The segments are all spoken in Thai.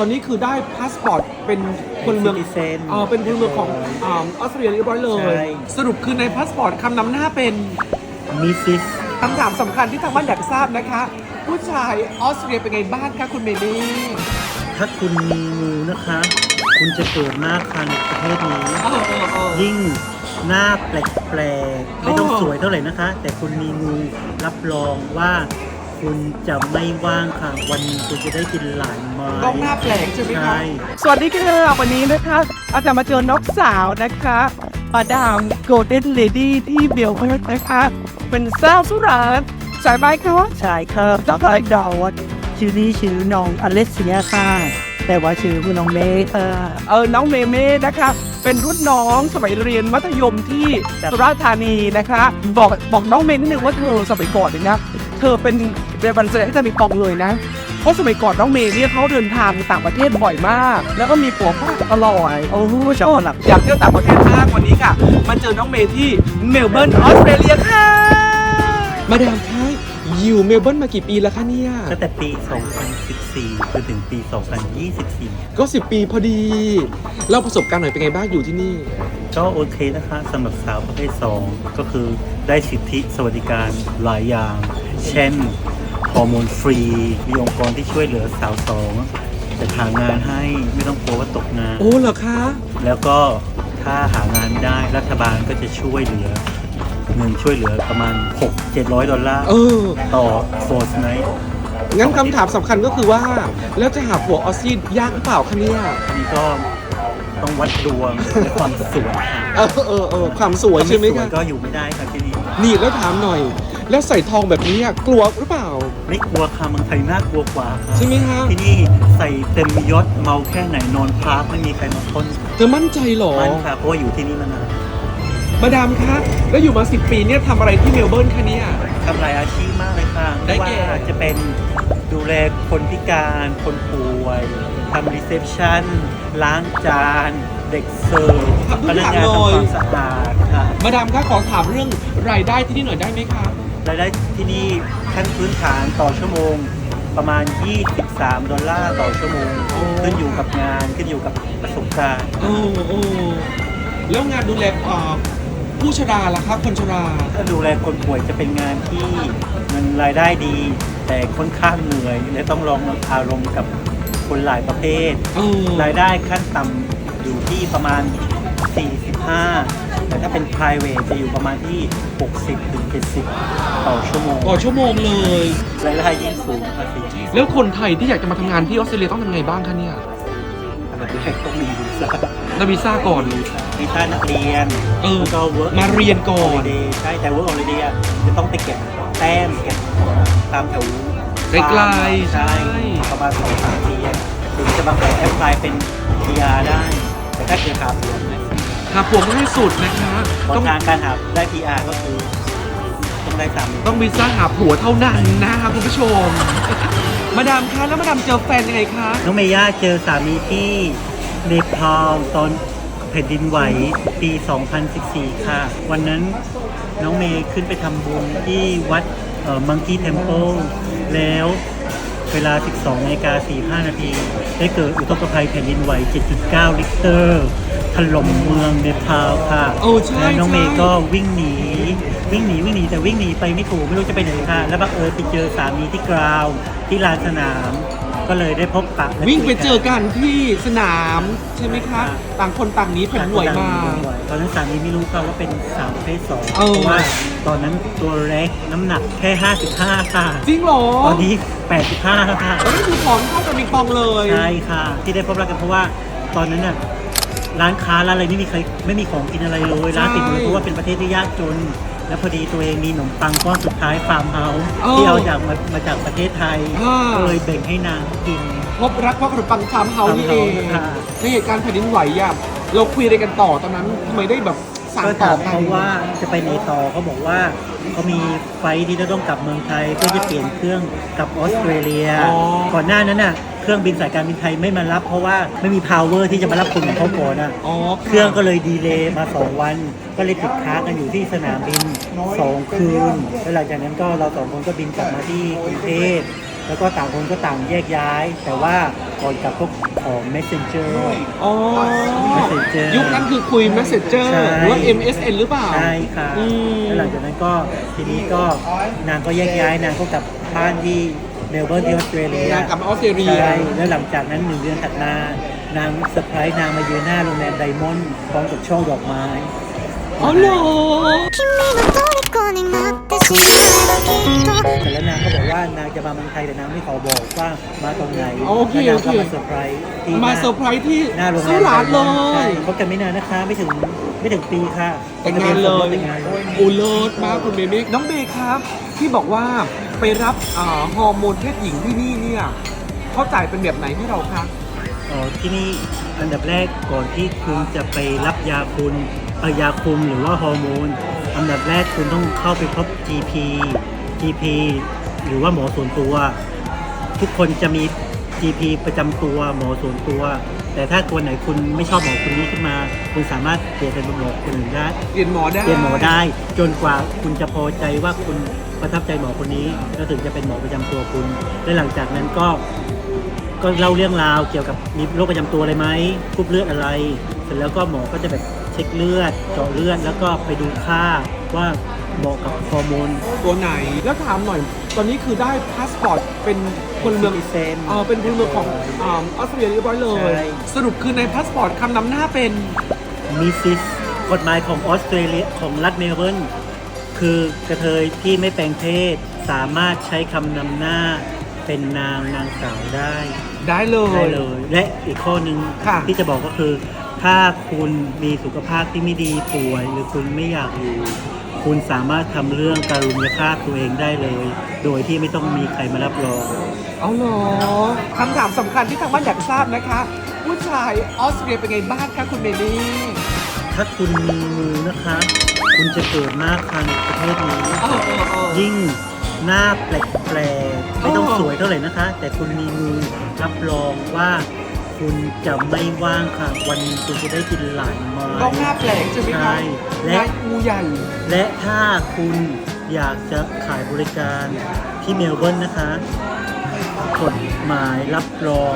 ตอนนี้คือได้พาสปอร์ตเป็นคนเมือง Citizen เออเป็นคนเมืองของอ่าออสเตรเลียเรียบร้อยเลใช่ ย สรุปคือในพาสปอร์ตคำนำหน้าเป็นมิสซิสคำถามสำคัญที่ทางบ้านอยากทราบนะคะ ผู้ชายออสเตรเลียเป็นไงบ้างคะคุณเมลี่ถ้าคุณมีงูนะคะ คุณจะเกิดมากค่ะในประเทศนี้ เออเออเออ ยิ่งหน้าแปลกๆ ไม่ต้องอ๋อสวยเท่าไหร่นะคะ แต่คุณมีงูรับรองว่า คุณจะไม่ว่างค่ะ วันหนึงคุณจะได้กินหลายไม้ต้องหน้าแปลกใช่ไหมคะใช่สวัสดีค่ะวันนี้นะคะอาจจะมาเจอนกสาวนะคะมาดามโกลเด้นเลดี้ที่เบลเบิร์ดนะคะเป็นสาวสุราษฎร์สายไหมคะใช่ครับต้องไอ้ดาวว่าชื่อนี้ชื่อน้องอเลสเซียค่ะ แต่ว่าชื่อคุณน้องเมย์ค่ะเออน้องเมเม่นะคะ เป็นรุ่นน้องสมัยเรียนมัธยมที่ครับสุราษฎร์ธานีนะคะ บอกบอกน้องเมย์นิดนึงว่าเธอสมัยก่อนเนี่ยนะเธอเป็นเรบันเซให้เธอมีปองเลยนะเพราะสมัยก่อนน้องเมย์เนี่ยเขาเดินทางต่างประเทศบ่อยมาก แล้วก็มีผัวฝรั่งตลอดโอ้โหชอบหลับอยากเที่ยวต่างประเทศมากวันนี้ค่ะมาเจอน้องเมย์ที่เมลเบิร์นออสเตรเลียค่ะมาดามคะ อยู่เมลเบิร์นมากี่ปีแล้วคะเนี่ย ตั้งแต่ปี 2014จนถึงปี 2024 ก็ 10 ปีพอดีเล่าประสบการณ์หน่อยเป็นไงบ้างอยู่ที่นี่ ก็โอเคนะคะสำหรับสาวประเภท 2 ก็คือได้สิทธิสวัสดิการหลายอย่าง เช่นฮอร์โมนฟรี มีองค์กรที่ช่วยเหลือสาวสองจะหางานให้ไม่ต้องกลัวว่าตกงาน โอ้เหรอคะ แล้วก็ถ้าหางานไม่ได้รัฐบาลก็จะช่วยเหลือ เงินช่วยเหลือประมาณ 6 700 ดอลลาร์ เออ ต่อโฟร์สไนท์งั้นคำถามสำคัญก็คือว่า แล้วจะหาผัวออสซี่ยากหรือเปล่าคะเนี่ยอันนี้ก็ต้องวัดดวงและความสวยค่ะเออเออเออความสวยถ้าใช่ไหมสวยคะก็อยู่ไม่ได้ครับที่นี่ นี่แล้วถามหน่อย แล้วใส่ทองแบบนี้อะกลัวหรือเปล่า ไม่กลัวค่ะเมืองไทยน่ากลัวกว่าค่ะใช่ไหมคะที่นี่ใส่เต็มยศเมาแค่ไหนนอนพักไม่มีใครมาค้นเธอมั่นใจเหรอ มันค่ะเพราะว่าอยู่ที่นี่มานาน มาดามคะแล้วอยู่มาสิปีเนี่ยทำอะไรที่เมลเบิร์นคะเนี่ย ทำหลายอาชีพมากเลยค่ะได้ไม่แก่ ว่าจะเป็นดูแลคนพิการ คนป่วย ทำรีเซพชันล้างจาน เด็กเสิร์ฟพนักงานทำความสะอาดค่ะ มาดามคะขอถามเรื่องรายได้ที่นี่หน่อยได้ไหมคะ รายได้ที่นี่ขั้นพื้นฐานต่อชั่วโมงประมาณ 23 ดอลลาร์ต่อชั่วโมง โอ้ ขึ้นอยู่กับงานขึ้นอยู่กับประสบการณ์ โอ้โอ้แล้วงานดูแลเอ่อ ผู้ชราล่ะครับคนชรา ถ้าดูแลคนป่วยจะเป็นงานที่เงินรายได้ดี แต่ค่อนข้างเหนื่อย และต้องลองอารมณ์กับคนหลายประเภท เออ รายได้ขั้นต่ำอยู่ที่ประมาณ 45 แต่ถ้าเป็น private จะอยู่ประมาณที่ 60ถึง70 ต่อชั่วโมง ต่อชั่วโมงเลย รายได้ยิ่งสูงภาษีแล้วคนไทยที่อยากจะมาทำงานที่ออสเตรเลียต้องทำไงบ้างคะเนี่ย อันดับแรกต้องมีวีซ่า ได้วีซ่าก่อน วีซ่านักเรียนเออแล้วก็ work มาเรียนก่อน holiday ใช่ แต่ work holiday อะจะต้องไปเก็บแต้มเก็บตามแถวไกลๆใช่ประมาณสองสามปีอะถึงจะมาขอแอปพลายเป็น PR ได้ แต่ถ้าเกิดหาผลนะหาผัวง่ายสุดนะคะเพราะต้องทางการหาได้ PR ก็คือต้องได้สามีต้องวีซ่าหาผัวเท่านั้นนะคะคุณผู้ชม มาดามคะแล้วมาดามเจอแฟนยังไงคะ น้องเมย่าเจอสามีที่ เนปาลตอนแผ่นดินไหวปี 2014 ค่ะ วันนั้นน้องเมย์ขึ้นไปทำบุญที่วัดมังกี้เทมเพิลแล้วเวลา 12นาฬิกา45 นาที ได้เกิดอุทกภัยแผ่นดินไหว 7.9 ลิกเตอร์ถล่มเมืองเนปาลค่ะโอ้ใช่แล้วน้องเมย์ใช่ก็วิ่งหนี วิ่งหนี วิ่งหนี แต่วิ่งหนีไปไม่ถูก ไม่รู้จะไปไหนค่ะ แล้วบังเอิญไปเจอสามีที่กราวด์ที่ลานสนาม ก็เลยได้พบปะและวิ่งไปคุยกันเจอกันที่สนามใช่ไหมคะ ต่างคนต่างหนีแผ่นหน่วยมา ตอนนั้นสามีไม่รู้ค่ะว่าเป็นสาวประเภทสองเออเพราะว่าตอนนั้นตัวเล็กน้ำหนักแค่ 55 ค่ะ จริงเหรอตอนนี้ 85แล้วค่ะตอนนี้คือผอมเท่ากับมิงปองเลย ใช่ค่ะ ที่ได้พบรักกันเพราะว่าตอนนั้นน่ะร้านค้าร้านอะไรไม่มีใครไม่มีของกินอะไรเลยร้านปิดหมดเลยเพราะว่าเป็นประเทศที่ยากจน แล้วพอดีตัวเองมีขนมปังก้อนสุดท้ายฟาร์มเฮาส์ที่เอาจากมามาจากประเทศไทยก็เลยแบ่งให้นางกิน พบรักเพราะขนมปังฟาร์มเฮาส์นี่เองค่ะ ในเหตุการณ์แผ่นดินไหวอะเราคุยอะไรกันต่อตอนนั้นทำไมได้แบบ สั่งก็ต่ถาอมกันเขาว่าจะไปไหนต่อเขาบอกว่าเขามีไฟล์ที่จะต้องกลับเมืองไทยเพื่อจะเปลี่ยนเครื่องกลับออสเตรเลียก่อนหน้านั้นน่ะเครื่องบินสายการบินไทยไม่มารับ เพราะว่าไม่มี power ที่จะมารับคนของเขาก่อนอะ อ๋อเครื่องก็เลยดีเลย์มา2วัน ก็เลยติดค้างกันอยู่ที่สนามบิน2คืน แล้วหลังจากนั้นก็เราสองคนก็บินกลับมาที่กรุงเทพ แล้วก็ต่างคนก็ต่างแยกย้าย แต่ว่าก่อนกลับพวกของ messenger อ๋อ Messenger ยุคนั้นคือคุย Messenger ใช่ หรือว่า MSN หรือเปล่า ใช่ค่ะอืม แล้วหลังจากนั้นก็ทีนี้ก็นางก็แยกย้ายนางก็กลับบ้านที่เมลเบิร์นที่ออสเตรเลีย นางกลับมาออสเตรเลีย ใช่แล้วหลังจากนั้นหนึ่งเดือนถัดมานางเซอร์ไพรส์นางมายืนหน้าโรงแรมไดมอนด์พร้อมกับช่อดอกไม้ อ๋อเหรอแต่แล้วนางก็บอกว่านางจะมาเมืองไทยแต่นางไม่ขอบอกว่ามาตรงไหนโอเคโอเค มาเซอร์ไพรส์ที่มาเซอร์ไพรส์ที่หน้าโรงแรสู้มหลานเลใช่ย คบกันไม่นานนะคะไม่ถึงไม่ถึงปีค่ะแต่งงานเลยแต่งงานเลโอุเลิศมากคุณเบเมกน้องเบย์ครับ ที่บอกว่าไปรับฮอร์โมนเพศหญิงที่นี่เนี่ยเขาจ่ายเป็นแบบไหนให้เราคะอ๋อที่นี่อันดับแรกก่อนที่คุณจะไปรับยาคุณ ยาคุมหรือว่าฮอร์โมนอันดับแรกคุณต้องเข้าไปพบ GP GP หรือว่าหมอส่วนตัว ทุกคนจะมี GP ประจำตัวหมอส่วนตัว แต่ถ้าคนไหนคุณไม่ชอบหมอคนนี้ขึ้นมา คุณสามารถเปลี่ยนเป็นหมอคนอื่นได้เรียนหมอได้เปลี่ยนหมอได้ จนกว่าคุณจะพอใจว่าคุณประทับใจหมอคนนี้ก็ถึงจะเป็นหมอประจำตัวคุณ และหลังจากนั้นก็ก็เล่าเรื่องราวเกี่ยวกับมีโรคประจำตัวอะไรไหมกรุ๊ปเลือดอะไรเส ร็จแล้วก็หมอก็จะแบบเช็คเลือดเจาะเลือดแล้วก็ไปดูค่าว่าเหมาะกับฮอร์โมน ตัวไหนแล้วถามหน่อย ตอนนี้คือได้พาสปอร์ตเป็นพลเมืองซิติเซน เออเป็นพลเมืองของอ่าออสเตรเลียเรียบร้อยเลยใช่สรุปคือในพาสปอร์ตคำนำหน้าเป็น มิสซิสกฎหมายของออสเตรเลียของรัฐเมลเบิร์นคือกระเทยที่ไม่แปลงเพศ สามารถใช้คำนำหน้าเป็นนางนางสาวได้ ได้เลยได้เลย และอีกข้อหนึ่งค่ะ ที่จะบอกก็คือ ถ้าคุณมีสุขภาพที่ไม่ดีป่วย หรือคุณไม่อยากอยู่ คุณสามารถทำเรื่องการุญยฆาตตัวเองได้เลย โดยที่ไม่ต้องมีใครมารับรอง เอาเหรอคำถามสำคัญที่ทางบ้านอยากทราบนะคะ ผู้ชายออสเตรเลียเป็นไงบ้างคะคุณเมลี่ถ้าคุณมีมือนะคะ คุณจะเกิดมากค่ะในประเทศนี้ เออเออเออ ยิ่งหน้าแปลกๆไม่ต้องอ๋อสวยเท่าไหร่นะคะ แต่คุณมีมือรับรองว่า คุณจะไม่ว่างค่ะ วันหนึงคุณจะได้กินหลายไม้ต้องหน้าแปลกใช่ไหมใช่คะและและงูใหญ่ และถ้าคุณอยากจะขายบริการที่เมลเบิร์นนะคะกฎหมายรับรอง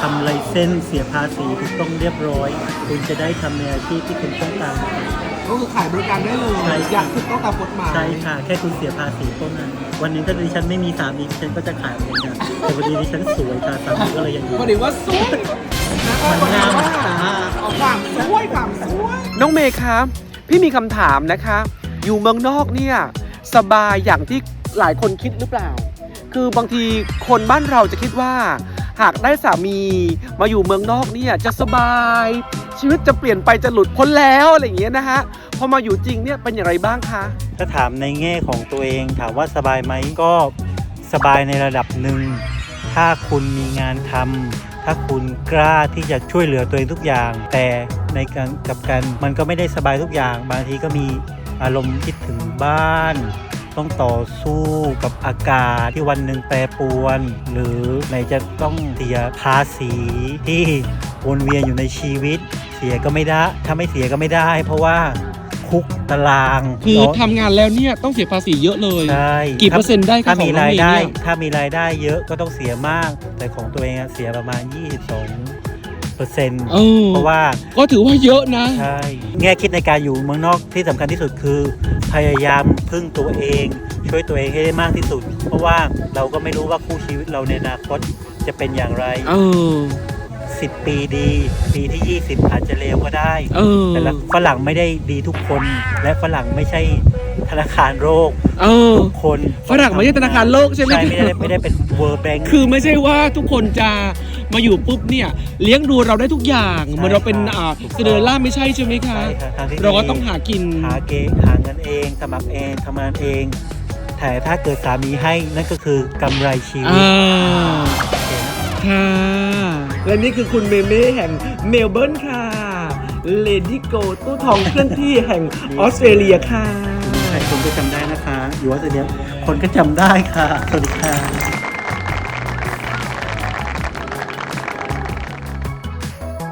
ทำไลเส้นส์เสียภาษีถูกต้องเรียบร้อย คุณจะได้ทำในอาชีพที่คุณต้องการ ก็คือขายบริการได้เลยใช่ อยากถูกต้องตามกฎหมายใช่ค่ะ แค่คุณเสียภาษีเท่านั้นวันหนึงถ้าดิฉันไม่มีสามีดิฉันก็จะขายเหมือนกันแต่วันนี้ดิฉันสวยค่ะสามีก็เลยยังอยู่ พอดีว่าสวยนะมันงามเอาความสวยความสวย น้องเมย์ครับ พี่มีคำถามนะคะ อยู่เมืองนอกเนี่ย สบายอย่างที่หลายคนคิดหรือเปล่า คือบางทีคนบ้านเราจะคิดว่า หากได้สามีมาอยู่เมืองนอกเนี่ยจะสบาย ชีวิตจะเปลี่ยนไปจะหลุดพ้นแล้วอะไรอย่างเงี้ยนะฮะพอมาอยู่จริงเนี่ยเป็นอย่างไรบ้างคะถ้าถามในแง่ของตัวเองถามว่าสบายไหมก็สบายในระดับหนึ่ง ถ้าคุณมีงานทำถ้าคุณกล้าที่จะช่วยเหลือตัวเองทุกอย่าง แต่ในการกับกันมันก็ไม่ได้สบายทุกอย่าง บางทีก็มีอารมณ์คิดถึงบ้าน ต้องต่อสู้กับอากาศที่วันหนึ่งแปรปรวน หรือไหนจะต้องเสียภาษีที่วนเวียนอยู่ในชีวิต เสียก็ไม่ได้ ถ้าไม่เสียก็ไม่ได้ เพราะว่าคุกตารางคือเนาะทำงานแล้วเนี่ยต้องเสียภาษีเยอะเลยใช่กี่เปอร์เซ็นต์ได้คะถ้ามีของน้องรายเมย์ได้เนี่ยถ้ามีรายได้เยอะก็ต้องเสียมาก แต่ของตัวเองอะเสียประมาณ 22 เปอร์เซ็นต์เออ เพราะว่าก็ถือว่าเยอะนะ ใช่แง่คิดในการอยู่เมืองนอกที่สำคัญที่สุดคือ พยายามพึ่งตัวเอง ช่วยตัวเองให้ได้มากที่สุด เพราะว่าเราก็ไม่รู้ว่าคู่ชีวิตเราในอนาคตจะเป็นอย่างไร เออ 10 ปีดี ปีที่ 20 อาจจะเลวก็ได้ เออ แต่ละฝรั่งไม่ได้ดีทุกคน และฝรั่งไม่ใช่ธนาคารโรคเออ ทุกคนฝรั่งไม่ใช่ธนาคารโลกใช่ไหม ใช่ไม่ได้ไม่ได้เป็น World Bank คือไม่ใช่ว่าทุกคนจะ มาอยู่ปุ๊บเนี่ยเลี้ยงดูเราได้ทุกอย่างใช่เหมือนเราเป็นครับอ่าถูกต้องเซเดอร์ล่าไม่ใช่ใช่ไหมคะใช่ครับทางที่เราก็ดีต้องหากิน หาเกหาเงินเองสมัครเองทำงานเองแต่ถ้าเกิดสามีให้นั่นก็คือกำไรชีวิตอ่า โอเคนะ ค่ะและนี่คือคุณเมเม่แห่งเมลเบิร์นค่ะเลดี้โกตู้ทองเคลื่อนที่แห่งออสเตรเลียค่ะใครคนก็จำได้นะคะ อยู่ว่าเดียวคนก็จำได้ค่ะ สวัสดีค่ะ